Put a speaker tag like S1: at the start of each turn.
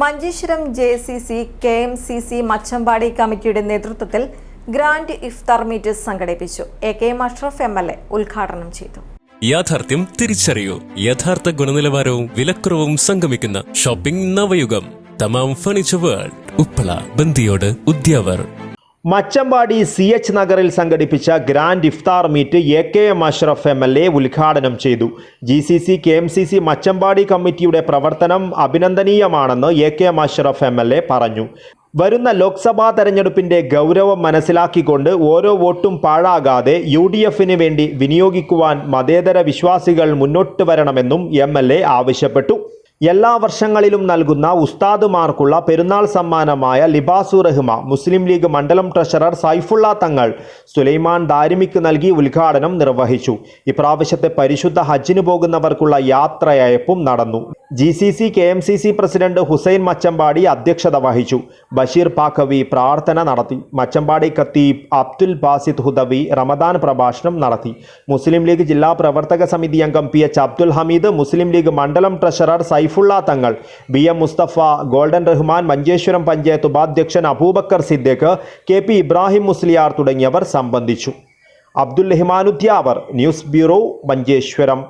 S1: Manjeshwaram J C C K M C C Machampady കമ്മിറ്റിയുടെ നേതൃത്വത്തിൽ grand ഇഫ്താർ meet സംഘടിപ്പിച്ചു. A K M Ashraf M L A ഉദ്ഘാടനം ചെയ്തു.
S2: യാഥാർത്ഥ്യം തിരിച്ചറിയൂ. യഥാർത്ഥ ഗുണനിലവാരവും വിലക്കുറവും സംഗമിക്കുന്ന shopping Navayugam. Thamam furniture world. Uppala Bandiyod Udyavar.
S3: Machampady C H നഗറിൽ സംഘടിപ്പിച്ച grand iftar meet A K M Ashraf M L A ഉദ്ഘാടനം ചെയ്തു. G C C K M C C Machampady കമ്മിറ്റിയുടെ പ്രവർത്തനം അഭിനന്ദനീയമാണെന്ന് A K M Ashraf M L A പറഞ്ഞു. വരുന്ന ലോക്സഭാ തെരഞ്ഞെടുപ്പിന്റെ ഗൗരവം മനസ്സിലാക്കിക്കൊണ്ട് ഓരോ വോട്ടും പാഴാകാതെ യു ഡി എഫിന് വേണ്ടി വിനിയോഗിക്കുവാൻ മതേതര വിശ്വാസികൾ മുന്നോട്ട് വരണമെന്നും എം ആവശ്യപ്പെട്ടു. എല്ലാ വർഷങ്ങളിലും നൽകുന്ന ഉസ്താദുമാർക്കുള്ള പെരുന്നാൾ സമ്മാനമായ ലിബാസു റഹ്മ മുസ്ലിം ലീഗ് മണ്ഡലം ട്രഷറർ സൈഫുള്ള തങ്ങൾ സുലൈമാൻ ദാരിമിക്ക് നൽകി ഉദ്ഘാടനം നിർവഹിച്ചു. ഇപ്രാവശ്യത്തെ പരിശുദ്ധ ഹജ്ജിന് പോകുന്നവർക്കുള്ള യാത്രയയപ്പും നടന്നു. G C C K M C C president Hussain Machampady അധ്യക്ഷത വഹിച്ചു. ബഷീർ പാക്കവി പ്രാർത്ഥന നടത്തി. മച്ചമ്പാടി ഖത്തീബ് അബ്ദുൽ ബാസിദ് ഹുദവി റമദാൻ പ്രഭാഷണം നടത്തി. മുസ്ലിം ലീഗ് ജില്ലാ പ്രവർത്തക സമിതി അംഗം പി എച്ച് അബ്ദുൽ ഹമീദ് മുസ്ലിം ലീഗ് മണ്ഡലം treasurer Saifulla Thangal B M Musthafa golden Rahman Manjeshwaram panchayat ഉപാധ്യക്ഷൻ അബൂബക്കർ സിദ്ദിഖ് കെ പി ഇബ്രാഹിം മുസ്ലിയാർ തുടങ്ങിയവർ സംബന്ധിച്ചു. അബ്ദുൽ റഹ്മാനുദ്യാവർ ന്യൂസ് ബ്യൂറോ മഞ്ചേശ്വരം.